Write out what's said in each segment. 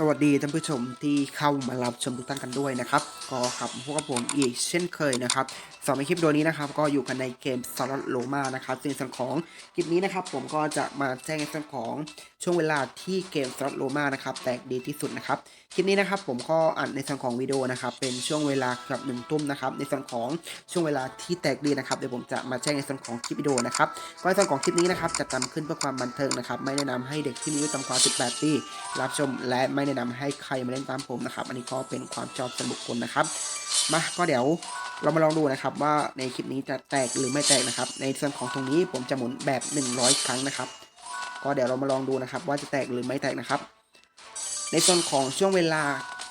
สวัสดีท่านผู้ชมที่เข้ามารับชมทุกท่านกันด้วยนะครับ ก็กับพวกผมอีกเช่นเคยนะครับสำหรับคลิปโดยนี้นะครับ ก็อยู่กันในเกมสล็อตโลมานะครับซึ่งส่วนของคลิปนี้นะครับ ผมก็จะมาแจ้งในส่วนของช่วงเวลาที่เกมสล็อตโลมานะครับแตกดีที่สุดนะครับคลิปนี้นะครับผมก็อัดในส่วนของวิดีโอนะครับเป็นช่วงเวลาเกือบหนึ่งทุ่มนะครับในส่วนของช่วงเวลาที่แตกดีนะครับเดี๋ยวผมจะมาแจ้งในส่วนของคลิปวิดีโอนะครับก็ในส่วนของคลิปนี้นะครับจะทำขึ้นเพื่อความบันเทิงนะครับไม่แนะนำให้เด็กที่มีอายุต่ำกว่า 18 ปีรับชม และไม่แนะนำให้ใครมาเล่นตามผมนะครับอันนี้ก็เป็นความชอบส่วนบุคคลนะครับมาก็เดี๋ยวเรามาลองดูนะครับว่าในคลิปนี้จะแตกหรือไม่แตกนะครับ ในส่วนของตรงนี้ผมจะหมุนแบบ 100 ครั้งนะครับ ก็เดี๋ยวเรามาลองดูนะครับ ว่าจะแตกหรือไม่แตกนะครับ ในส่วนของช่วงเวลา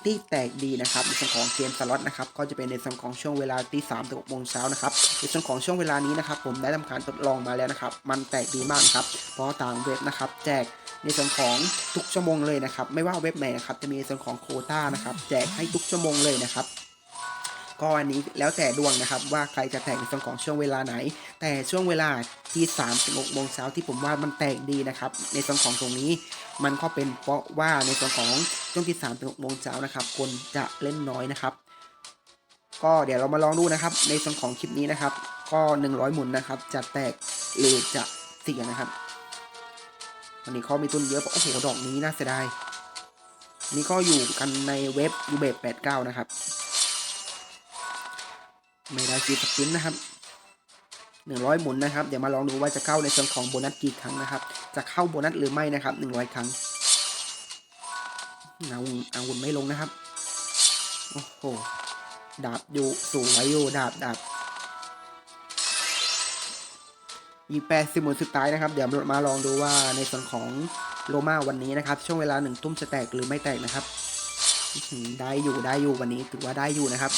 ที่แตกดีนะครับในส่วนของเกมสล็อตนะครับก็จะเป็นในส่วนของช่วงเวลาที่3ามถึงหกโมงเช้านะครับในส่วนของช่วงเวลานี้นะครับ ผมได้ทำการทดลองมาแล้วนะครับ มันแตกดีมากครับเพราะต่างเว็บนะครับ แจกในส่วนของทุกชั่วโมงเลยนะครับ ไม่ว่าเว็บไหนนะครับจะมีในส่วนของโคต้านะครับ แจกให้ทุกชั่วโมงเลยนะครับ ก็อันนี้แล้วแต่ดวงนะครับว่าใครจะแตกในส่วนของช่วงเวลาไหน แต่ช่วงเวลาที่3ามถึงหกโมงเช้าที่ผมว่ามันแตกดีนะครับ ในส่วนของตรงนี้มันก็เป็นเพราะว่าในส่วนของช่วงที่3ามถึงหกโมงเช้านะครับคนจะเล่นน้อยนะครับ ก็เดี๋ยวเรามาลองดูนะครับ ในส่วนของคลิปนี้นะครับ ก็ 100 หมุนนะครับ จะแตกหรือจะเสียนะครับวันนี้เขามีทุนเยอะโอ้โหดอกนี้น่าเสียดายนี่ก็อยู่กันในเว็บยูเบแปดเก้านะครับ ไม่ได้ฟีสปินนะครับหนึ่งร้อยหมุนนะครับ เดี๋ยวมาลองดูว่าจะเข้าในส่วนของโบนัสกี่ครั้งนะครับ จะเข้าโบนัสหรือไม่นะครับหนึ่งร้อยครั้งเอาอาวุธไม่ลงนะครับ โอ้โห ดาบอยู่สูงไว้อยู่ดาบดาบยีแปดสิบหมุนสุดท้ายนะครับ เดี๋ยวมาลองดูว่าในส่วนของโลมาวันนี้นะครับ ช่วงเวลาหนึ่งทุ่มจะแตกหรือไม่แตกนะครับ ได้อยู่ได้อยู่วันนี้ถือว่าได้อยู่นะครับ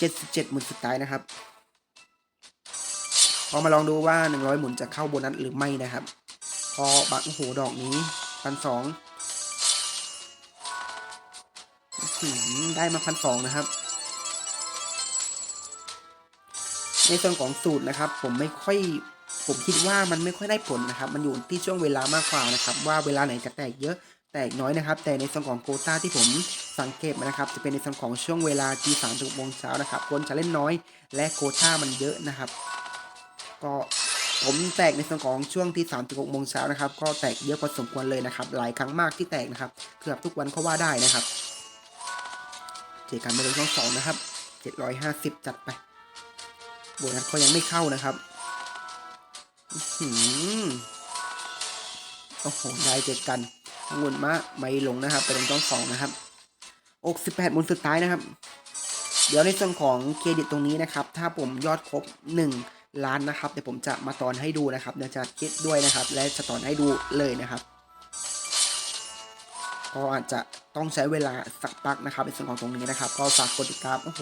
77 หมุนสุดท้ายนะครับพอมาลองดูว่า 100 หมุนจะเข้าโบนัสหรือไม่นะครับ พอบักโอ้โหดอกนี้พันสองได้มาพันสองนะครับ ในส่วนของสูตรนะครับ ผมไม่ค่อยผมคิดว่ามันไม่ค่อยได้ผลนะครับ มันอยู่ที่ช่วงเวลามากกว่านะครับ ว่าเวลาไหนจะแตกเยอะ แตกน้อยนะครับ แต่ในส่วนของโคต้าที่ผมสังเกตมานะครับ จะเป็นในส่วนของช่วงเวลาที่สามถึงโมงเช้านะครับคนจะเล่นน้อย และโคต้ามันเยอะนะครับ ก็ผมแตกในส่วนของช่วงที่3ามถึงหกโมงเช้านะครับ ก็แตกเยอะพอสมควรเลยนะครับ หลายครั้งมากที่แตกนะครับเกือบทุกวันก็ว่าได้นะครับเจอกันไปเลยช่องสองนะครับเจ็ดร้อยห้าสิบจัดไปโบนัสเขายังไม่เข้านะครับอือโอ้โหได้เจอกัน องุ่นมะไม่ลงนะครับ ไปลงช่องสองนะครับอกสิบแปดมุนสุดท้ายนะครับ เดี๋ยวในส่วนของเครดิตตรงนี้นะครับ ถ้าผมยอดครบ1ล้านนะครับ เดี๋ยวผมจะมาตอนให้ดูนะครับ เดี๋ยวจะคิดด้วยนะครับ และจะตอนให้ดูเลยนะครับก็อาจจะต้องใช้เวลาสักพักนะครับในส่วนของตรงนี้นะครับ ก็ฝากกดติดตามโอ้โห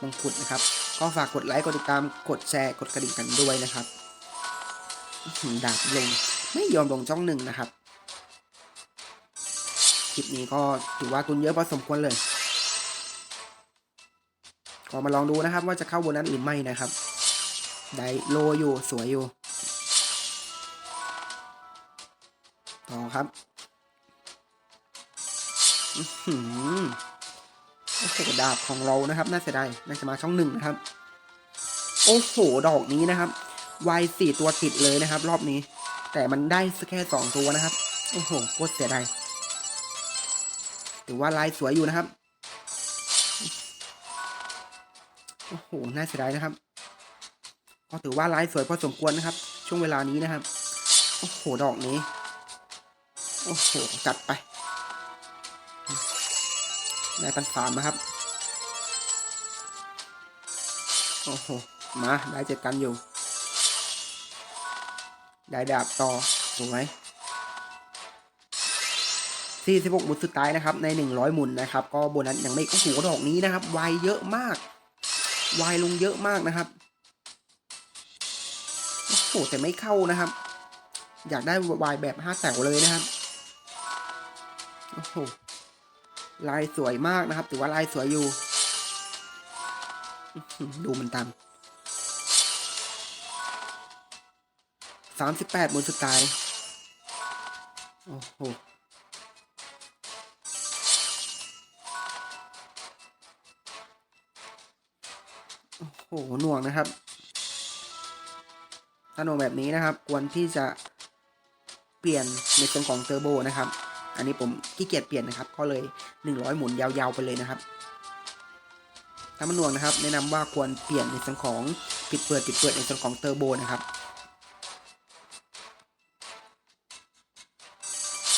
มงกุฎนะครับ ก็ฝากกดไลค์กดติดตามกดแชร์กดกระดิ่งกันด้วยนะครับดาบลงไม่ยอมลงช่องหนึ่งนะครับ ลิปนี้ก็ถือว่าตุนเยอะพอสมควรเลยก็มาลองดูนะครับ ว่าจะเข้าโบนัสหรือไม่นะครับ ได้โลอยู่สวยอยู่ ต่อครับอื้อหือโอ้โหดาบของเรานะครับ น่าเสียดายน่าจะมาช่องหนึ่งนะครับ โอ้โหดอกนี้นะครับวายสี่ตัวติดเลยนะครับ รอบนี้ แต่มันได้แค่สองตัวนะครับ โอ้โหโคตรเสียดาย ถือว่าลายสวยอยู่นะครับ โอ้โห น่าเสียดายนะครับ ก็ถือว่าลายสวยพอสมควรนะครับ ช่วงเวลานี้นะครับ โอ้โห ดอกนี้ โอ้โห จัดไปได้ปันสามนะครับ โอ้โห มา ได้เจ็ดกันอยู่ ได้ดาบต่อ สวย 46หมุนสุดท้ายนะครับใน 100 หมุนนะครับ ก็โบนัสยังไม่โอ้โหดอกนี้นะครับวายเยอะมากวายลงเยอะมากนะครับโอ้โหแต่ไม่เข้านะครับ อยากได้วายแบบ5แถวเลยนะครับโอ้โหลายสวยมากนะครับถือว่าลายสวยอยู่ ดูมันตาม38หมุนสุดท้ายโอ้โห โอ้โหหน่วงนะครับ ถ้าหน่วงแบบนี้นะครับ ควรที่จะเปลี่ยนในส่วนของเทอร์โบนะครับ อันนี้ผมขี้เกียจเปลี่ยนนะครับ ก็เลย 100 หมุนยาวๆไปเลยนะครับ ถ้ามันหน่วงนะครับ แนะนำว่าควรเปลี่ยนในส่วนของปิดเปิดปิดเปิดในส่วนของเทอร์โบนะครับ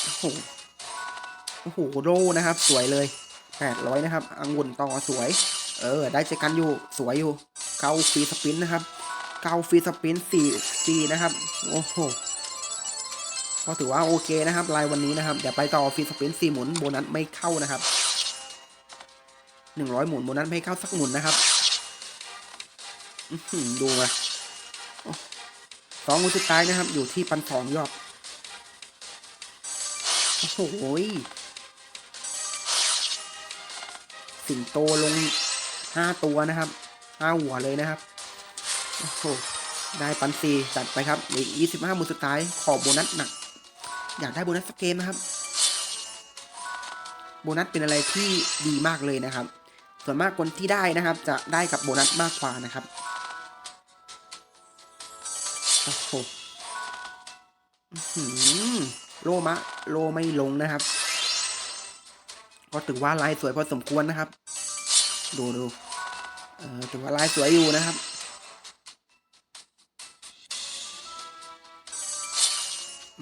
โอ้โหโอ้โหโลนะครับ สวยเลย800นะครับองุ่นต่อสวย เออ ได้เจอกันอยู่ สวยอยู่ เกาฟรีสปินนะครับ เกาฟรีสปิน4 4นะครับ โอ้โห ก็ถือว่าโอเคนะครับรายวันนี้นะครับ เดี๋ยวไปต่อฟรีสปิน4หมุนโบนัสไม่เข้านะครับ100หมุนโบนัสไม่เข้าสักหมุนนะครับอื้อหือดูมาสองหมุนสุดท้ายนะครับ อยู่ที่พันสองยอดโอ้โหสิงโตลงห้าตัวนะครับ ห้าหัวเลยนะครับ โอ้โห ได้ปันซีจัดไปครับเหลือยี่สิบห้าหมุนสุดท้าย ขอโบนัสหนัก อยากได้โบนัสสักเกมนะครับ โบนัสเป็นอะไรที่ดีมากเลยนะครับ ส่วนมากคนที่ได้นะครับ จะได้กับโบนัสมากกว่านะครับ โอ้โหโลมะ โลไม่ลงนะครับ ก็ถือว่าลายสวยพอสมควรนะครับ ดูดู ถือว่าลายสวยอยู่นะครับ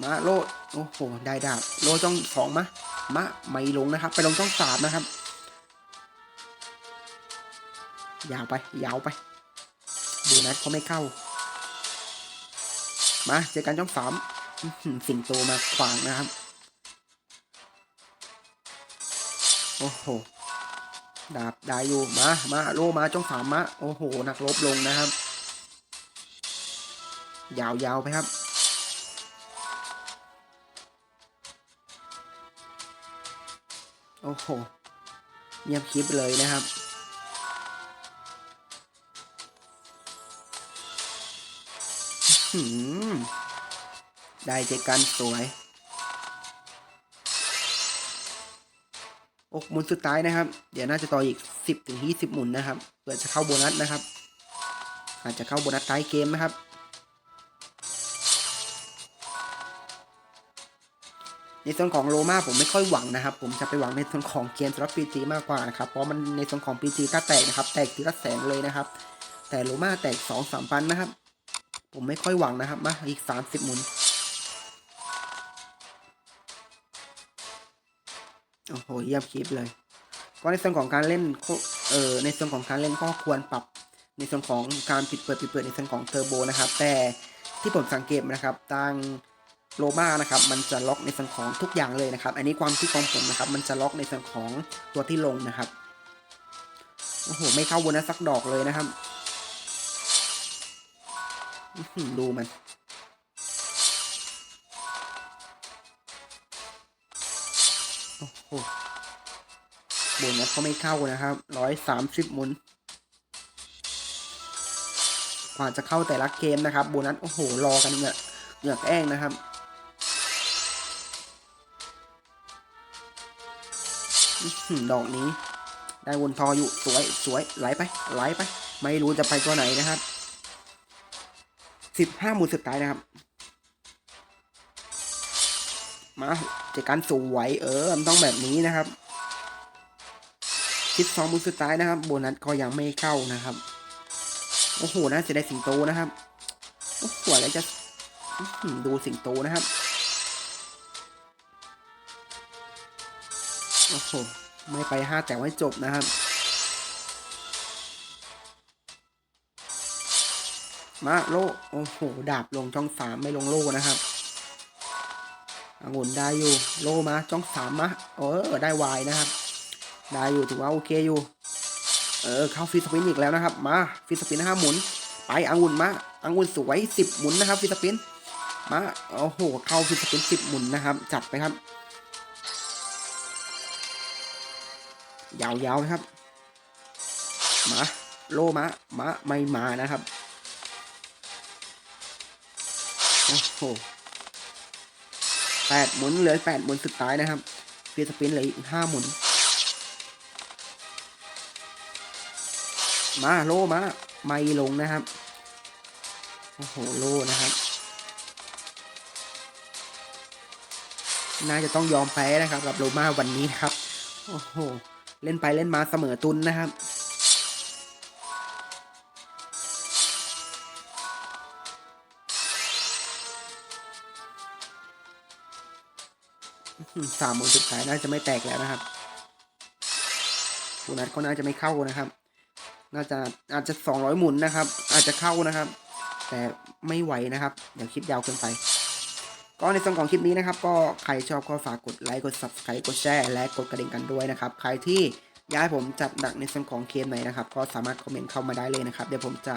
มาโลโอ้โหได้ดาบโลจ้องสองมะมะไม่ลงนะครับ ไปลงจ้องสามนะครับ ยาวไป ยาวไปดูนัดเขาไม่เข้า มาเจอกันจ้องสามสิงโตมาขวางนะครับ โอ้โห ดาบได้อยู่มามาโลมาจ้องสามมาโอ้โหหนักลบลงนะครับ ยาวๆไปครับโอ้โหเงียบคลิปเลยนะครับหืมได้เจกันสวย อกหมุนสุดท้ายนะครับ เดี๋ยวน่าจะต่ออีกสิบถึงยี่สิบหมุนนะครับเพื่อจะเข้าโบนัสนะครับ อาจจะเข้าโบนัสท้ายเกมนะครับ ในส่วนของโลมาผมไม่ค่อยหวังนะครับ ผมจะไปหวังในส่วนของเกมสำหรับปีจีมากกว่านะครับ เพราะมันในส่วนของปีจีถ้าแตกนะครับ แตกทีละแสนเลยนะครับ แต่โลมาแตกสองสามพันนะครับ ผมไม่ค่อยหวังนะครับ มาอีกสามสิบหมุน โอ้โหเยี่ยมคลิปเลย ก็ในส่วนของการเล่นเออในส่วนของการเล่นก็ควรปรับในส่วนของการปิดเปิดปิดเปิดในส่วนของเทอร์โบนะครับ แต่ที่ผมสังเกตนะครับทางโลมานะครับมันจะล็อกในส่วนของทุกอย่างเลยนะครับ อันนี้ความคิดของผมนะครับ มันจะล็อกในส่วนของตัวที่ลงนะครับโอ้โหไม่เข้าบนนะสักดอกเลยนะครับดูมัน โอ้โหโบนัสก็ไม่เข้านะครับร้อยสามสิบหมุนกว่าจะเข้าแต่ละเกมนะครับ โบนัสโอ้โห รอกันเหงือกเหงือกแอ้งนะครับหือดอกนี้ ได้วนทออยู่สวยสวยไหลไปไหลไป ไม่รู้จะไปตัวไหนนะครับสิบห้าหมุนสุดท้ายนะครับ มาเจอกันสวยเออมันต้องแบบนี้นะครับคิดสองมุนสุดท้ายนะครับ โบนัสก็ยังไม่เข้านะครับโอ้โหน่าจะได้สิงโตนะครับโอ้โหอะไรจะดูสิงโตนะครับโอ้โหไม่ไปห้าแต่ไว้จบนะครับ มาโลโอ้โหดาบลงช่องสามไม่ลงโลนะครับ องุ่นได้อยู่ โลมาช่องสามมาเออได้วายนะครับ ได้อยู่ถือว่าโอเคอยู่ เออเข้าฟิสปินอีกแล้วนะครับ มาฟิสปินห้าหมุน ไปองุ่นมาองุ่นสวยสิบหมุนนะครับฟิสปิน มาโอ้โหเข้าฟิสปินสิบหมุนนะครับ จัดไปครับ ยาวๆนะครับ มาโลมามาไม่มานะครับโอ้โห แปดหมุนเหลือแปดหมุนสุดท้ายนะครับเฟียสปินเหลืออีกห้าหมุน มาโลมาไม่ลงนะครับ โอ้โหโลนะครับ น่าจะต้องยอมแพ้นะครับ กับโรม่าวันนี้นครับ โอ้โห เล่นไปเล่นมาเสมอตุนนะครับ สามหมุนสุดท้ายน่าจะไม่แตกแล้วนะครับคูนัดก็น่าจะไม่เข้านะครับ น่าจะอาจจะสองร้อยหมุนนะครับ อาจจะเข้านะครับ แต่ไม่ไหวนะครับเดี๋ยวคลิปยาวเกินไป ก็ในส่วนของคลิปนี้นะครับ ก็ใครชอบก็ฝากกดไลค์กด subscribe กดแชร์และกดกระดิ่งกันด้วยนะครับ ใครที่ ยากให้ผมจัดหนักในส่วนของเคสไหนนะครับ ก็สามารถคอมเมนต์เข้ามาได้เลยนะครับ เดี๋ยวผมจะ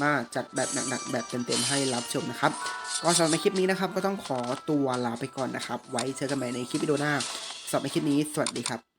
มาจัดแบบหนักๆแบบเต็มๆให้รับชมนะครับก็สำหรับในคลิปนี้นะครับ ก็ต้องขอตัวลาไปก่อนนะครับ ไว้เจอกันใหม่ในคลิปวิดีโอหน้าสำหรับในคลิปนี้สวัสดีครับ